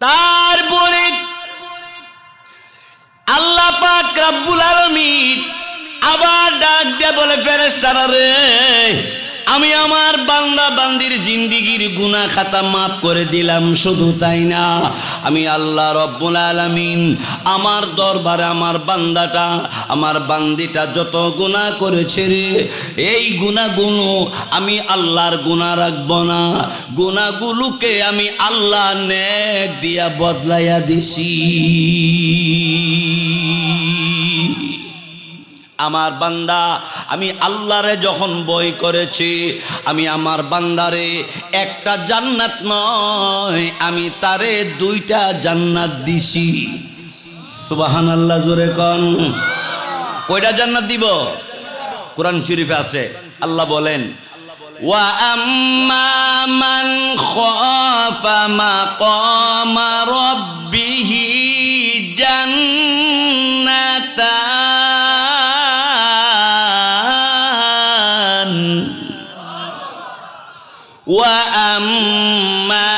তারপরে আল্লাহ পাক রাব্বুল আলামিন আবার ডাক দিয়ে বলে ফেরেশতারা রে আমি আমার বান্দা বান্দির জিন্দিগির গুনাহ খাতা মাফ করে দিলাম, শুধু তাই না, আমি আল্লাহ রব্বুল আলামিন আমার দরবারে আমার বান্দাটা, আমার বান্দিটা যত গুনাহ করেছে রে, এই গুনাহগুলো আমি আল্লাহর গুনাহ রাখব না, গুনাহগুলোকে আমি আল্লাহ নেক দিয়া বদলাইয়া দিছি। আমার বান্দা, আমি আল্লাহরে যখন বই করেছি, আমি আমার বান্দারে একটা জান্নাত নয়, আমি তারে দুইটা জান্নাত দিছি। সুবাহান আল্লাহ জোরে কন। কয়টা জান্নাত দিব? কোরআন শরীফে আছে। আল্লাহ বলেন আম্মা মান খাফা মাকামা وأما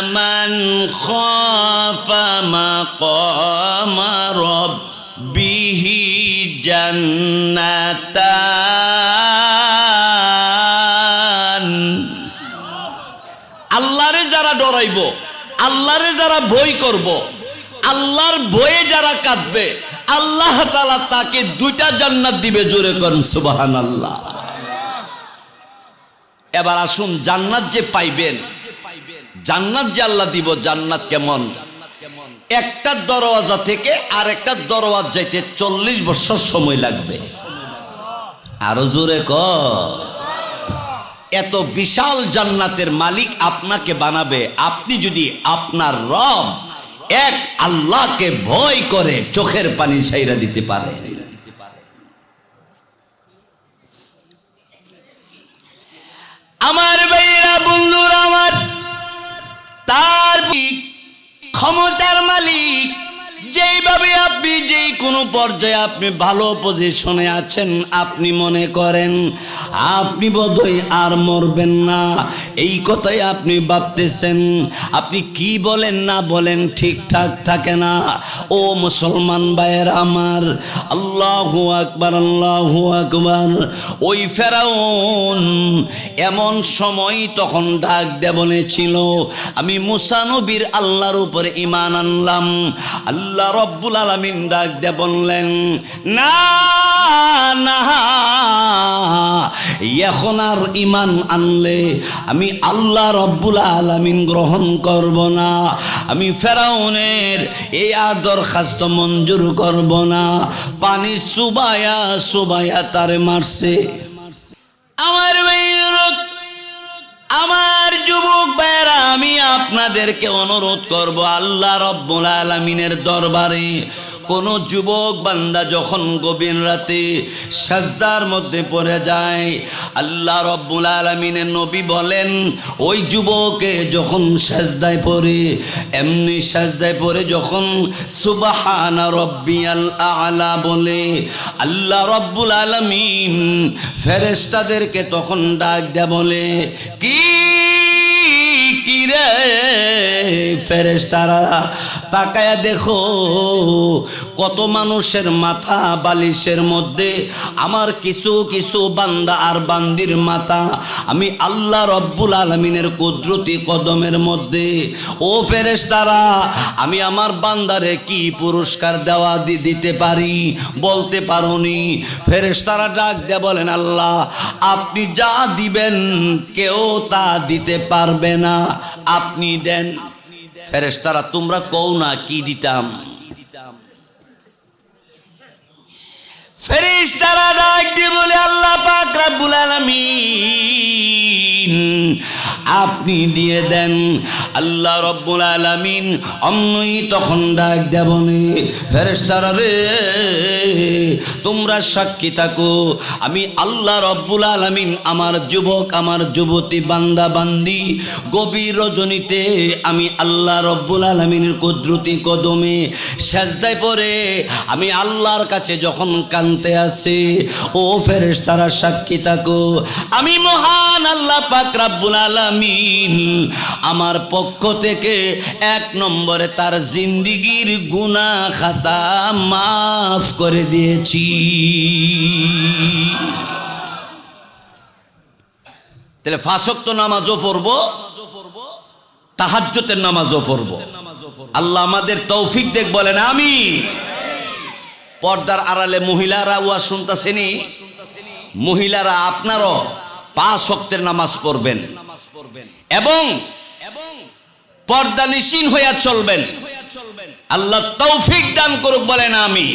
من خاف مقام ربه جنتان আল্লাহরে যারা ডরাইব আল্লাহরে যারা ভয় করব আল্লাহর ভয়ে যারা কাঁদবে আল্লাহ তাআলা তাকে দুইটা জান্নাত দিবে জোরে করেন সুবহানাল্লাহ এবার আসুন জান্নাত যে পাইবেন, জান্নাত যে আল্লাহ দিব, জান্নাত কেমন? একটা দরওয়াজা থেকে আর একটা দরওয়াজ যাইতে চল্লিশ বছর সময় লাগবে। আরও জোরে ক। এত বিশাল জান্নাতের মালিক আপনাকে বানাবে, আপনি যদি আপনার রব এক আল্লাহকে ভয় করে চোখের পানি সাইরা দিতে পারে আমার ভাইয়েরা, বন্ধুরা আমার, তার ক্ষমতার মালিক, যেইভাবে আপনি, যেই কোনো পর্যায়ে আপনি ভালো পজিশনে আছেন, আপনি মনে করেন, আপনি বোধহয় আর মরবেন না। এই কথাই আপনি ভাবতেছেন। আপনি কি বলেন, না বলেন, ঠিকঠাক থাকে না। ও মুসলমান ভাইয়ের আমার, আল্লাহ আকবার, আল্লাহু আকবার। ওই ফেরাউন এমন সময় তখন ডাক দেবনে ছিল। আমি মুসানবীর আল্লাহর উপরে ইমান আনলাম। আল্লাহ রব্বুল আলামিন ডাক দে বললেন, না না এখন আর ইমান আনলে আমি আল্লাহ রব্বুল আলামিন গ্রহণ করব না। আমি ফেরাউনের এই আদর খাস্ত মঞ্জুর করব না। পানি সুবায়া সুবায়া তারে মারছে। আমার আমার যুবক ভাইয়েরা, আমি আপনাদেরকে অনুরোধ করব আল্লাহ রব্বুল আলমিনের দরবারে কোন যুবক বান্দা যখন গভীর রাতে সাজদার মধ্যে পড়ে যায়, আল্লাহ রব্বুল আলমিনের নবী বলেন, ওই যুবকে যখন সাজদায় পড়ে, এমনি সাজদায় পড়ে যখন সুবাহানা রব্বিয়াল আলা বলে, আল্লাহ রব্বুল আলমিন ফেরেস্তাদেরকে তখন ডাক দেয়া বলে, কি রে ফেরেস্তারা তাকায়া দেখো, কত মানুষের মাথা বালিশের মধ্যে। আমার কিছু কিছু বান্দা আর বান্দির মাথা। আমি আল্লাহ রব্বুল আলমিনের কুদরতি কদমের মধ্যে। ও ফেরেস্তারা আমি আমার বান্দারে কি পুরস্কার দেওয়া দিতে পারি, বলতে পারোনি। ফেরেস্তারা ডাক দে বলেন, আল্লাহ, আপনি যা দিবেন, কেউ তা দিতে পারবে না। আপনি দেন। ফেরেস্তারা তোমরা কও না কি দিতাম? ফেরেশতারা ডাক দিয়ে বলে, আল্লাহ পাক রাব্বুল আলামিন, আপনি দিয়ে দেন আল্লাহ রব্বুল আলামিন অন্যই তখন ডাক দেবনে ফেরেশতারা রে, তোমরা সাক্ষী থাকো। আমি আল্লাহ রব্বুল আলামিন আমার যুবক, আমার যুবতী, বান্দা, বান্দি, গভীর রজনীতে আমি আল্লাহ রব্বুল আলমিনের কুদরতি কদমে সেজদায় পরে আমি আল্লাহর কাছে যখন কানতে আসি, ও ফেরেশ তারা সাক্ষী থাকো। আমি মহান আল্লাহ পাক রাব্বুল আলামিন আমার পক্ষ থেকে এক নম্বরে তার জিন্দিগির গুনাহ খাতা মাফ করে দিয়েছি। তাহলে ফাঁসক্ত নামাজও পড়ব তাহাজ্জতের নামাজও পড়ব। আল্লাহ আমাদের তৌফিক দেখ, বলেন আমি পর্দার আড়ালে মহিলারা ওয়া শুনতাছেনি মহিলারা আপনারও পাঁচ শক্তের নামাজ পড়বেন। এবং পর্দা নিশীন হইয়া চলবেন। আল্লাহ তৌফিক দান করুক বলেন আমি